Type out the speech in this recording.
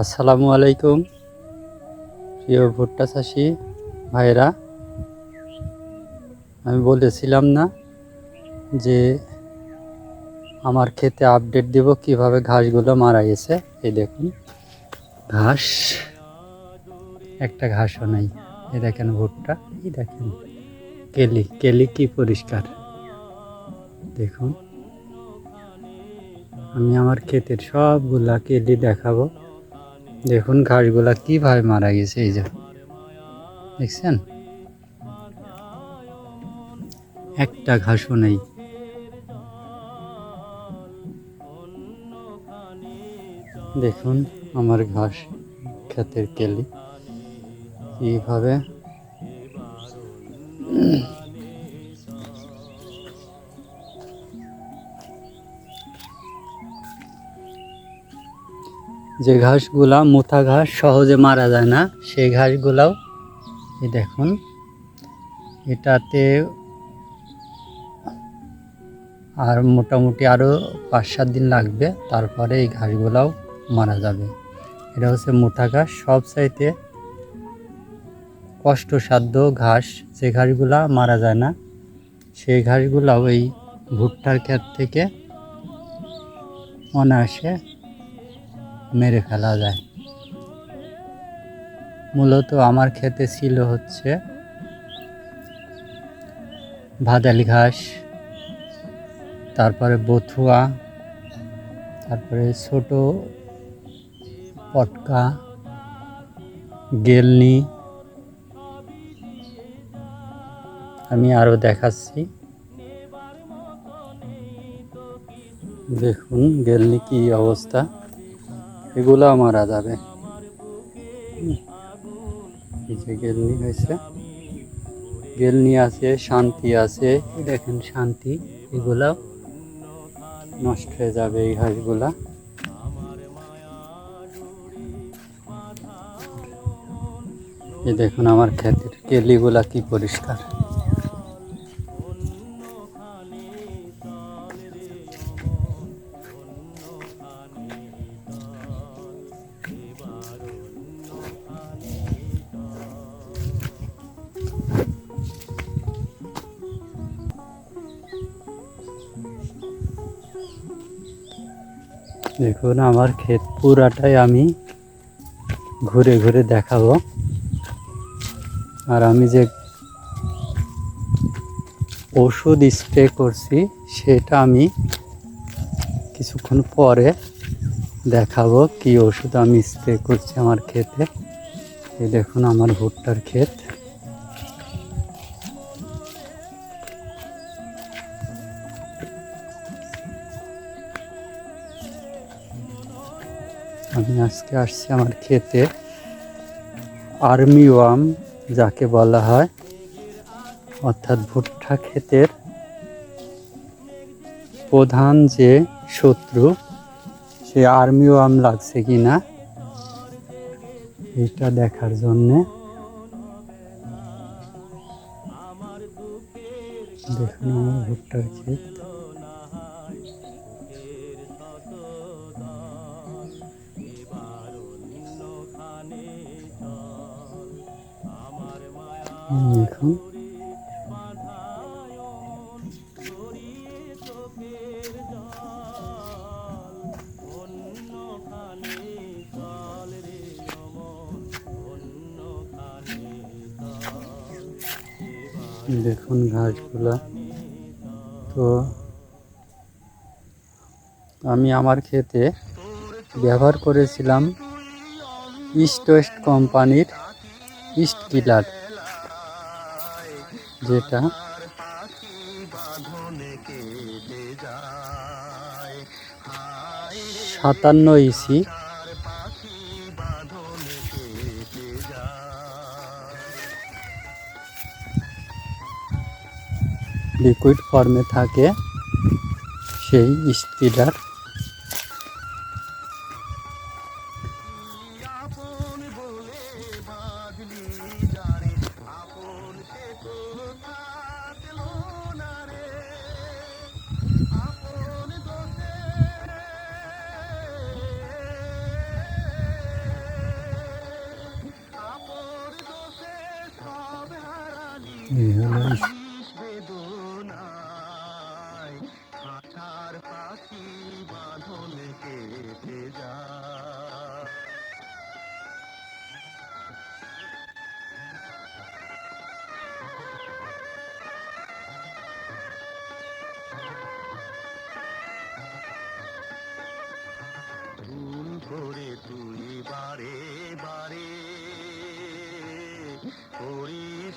আসসালামু আলাইকুম। প্রিয় ভুট্টা চাষি ভাইরা আমি বলেছিলাম না যে আমার ক্ষেতে আপডেট দিব কীভাবে ঘাসগুলো মারা গেছে। এই দেখুন, ঘাস, একটা ঘাসও নাই। এ দেখেন ভুট্টা, এই দেখেন কেলি কেলি কি পরিষ্কার। দেখুন, আমি আমার ক্ষেতের সবগুলা কেলি দেখাবো। দেখুন ঘাসগুলা কীভাবে মারা গেছে, এই যে। দেখছেন? একটা ঘাসও নেই। দেখুন আমার ঘাস, ক্ষেতের কেলি। কীভাবে যে ঘাসগুলা মোথা ঘাস সহজে মারা যায় না, সেই ঘাসগুলাও এই দেখুন, এটাতে আর মোটামুটি আরও পাঁচ সাত দিন লাগবে, তারপরে এই ঘাসগুলাও মারা যাবে। এটা হচ্ছে মোটা ঘাস, সব চাইতে কষ্টসাধ্য ঘাস, যে ঘাসগুলা মারা যায় না, সেই ঘাসগুলাও এই ভুট্টার ক্ষেত থেকে অনায়াসে মেরে ফেলা যায়। মূলত আমার ক্ষেতে ছিল হচ্ছে ভাদালি ঘাস, তারপরে বথুয়া, তারপরে ছোট পটকা, গেলনি। আমি আরও দেখাচ্ছি। দেখুন গেলনি কি অবস্থা। এগুলো মারা যাবে। গেলনি হয়েছে। গেলনি আছে, শান্তি আছে। দেখেন শান্তি এগুলাও নষ্ট হয়ে যাবে এই ঘাসগুলা এই দেখুন আমার ক্ষেতের কেলিগুলা কি পরিষ্কার। দেখুন, আমার ক্ষেত পুরাটাই আমি ঘুরে ঘুরে দেখাবো। আর আমি যে ওষুধ স্প্রে করছি, সেটা আমি কিছুক্ষণ পরে দেখাবো কি ওষুধ আমি স্প্রে করছি আমার ক্ষেতে। এই দেখুন, আমার ভুট্টার ক্ষেত। আমি আজকে আসছি আমার ক্ষেতে আর্মি ওয়াম যাকে বলা হয়, অর্থাৎ ভুট্টা ক্ষেতের প্রধান যে শত্রু, সে আর্মি ওয়াম লাগছে কি না এটা দেখার জন্যে। দেখুন আমার ভুট্টার ক্ষেত। দেখুন দেখুন ঘাসগুলা। তো আমি আমার ক্ষেতে ব্যবহার করেছিলাম ইস্ট ওয়েস্ট কোম্পানির ইস্ট কিলার যেটা সাতান্ন ইসি। লিকুইড ফর্মে থাকে সেই স্পিডার এই হলো তুই বারে বারে করিস